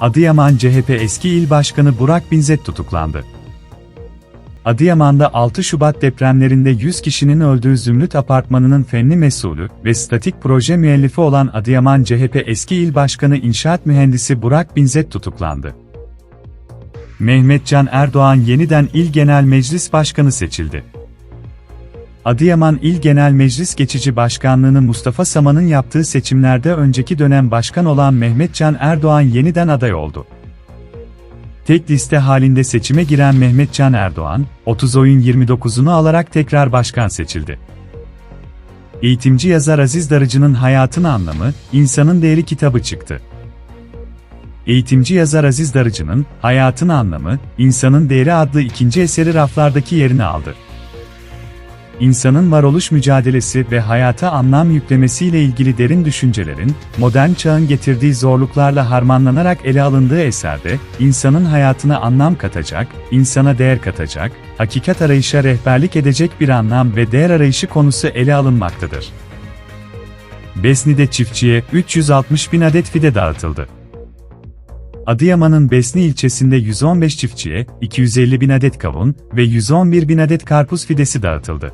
Adıyaman CHP eski il başkanı Burak Binzet tutuklandı. Adıyaman'da 6 Şubat depremlerinde 100 kişinin öldüğü Zümrüt Apartmanı'nın fenli mesulü ve statik proje müellifi olan Adıyaman CHP eski il başkanı inşaat mühendisi Burak Binzet tutuklandı. Mehmetcan Erdoğan yeniden İl Genel Meclis Başkanı seçildi. Adıyaman İl Genel Meclis Geçici Başkanlığını Mustafa Saman'ın yaptığı seçimlerde önceki dönem başkan olan Mehmetcan Erdoğan yeniden aday oldu. Tek liste halinde seçime giren Mehmetcan Erdoğan, 30 oyun 29'unu alarak tekrar başkan seçildi. Eğitimci yazar Aziz Darıcı'nın Hayatın Anlamı, İnsanın Değeri kitabı çıktı. Eğitimci yazar Aziz Darıcı'nın Hayatın Anlamı, İnsanın Değeri adlı ikinci eseri raflardaki yerini aldı. İnsanın varoluş mücadelesi ve hayata anlam yüklemesiyle ilgili derin düşüncelerin, modern çağın getirdiği zorluklarla harmanlanarak ele alındığı eserde, insanın hayatına anlam katacak, insana değer katacak, hakikat arayışa rehberlik edecek bir anlam ve değer arayışı konusu ele alınmaktadır. Besni'de çiftçiye 360 bin adet fide dağıtıldı. Adıyaman'ın Besni ilçesinde 115 çiftçiye 250 bin adet kavun ve 111 bin adet karpuz fidesi dağıtıldı.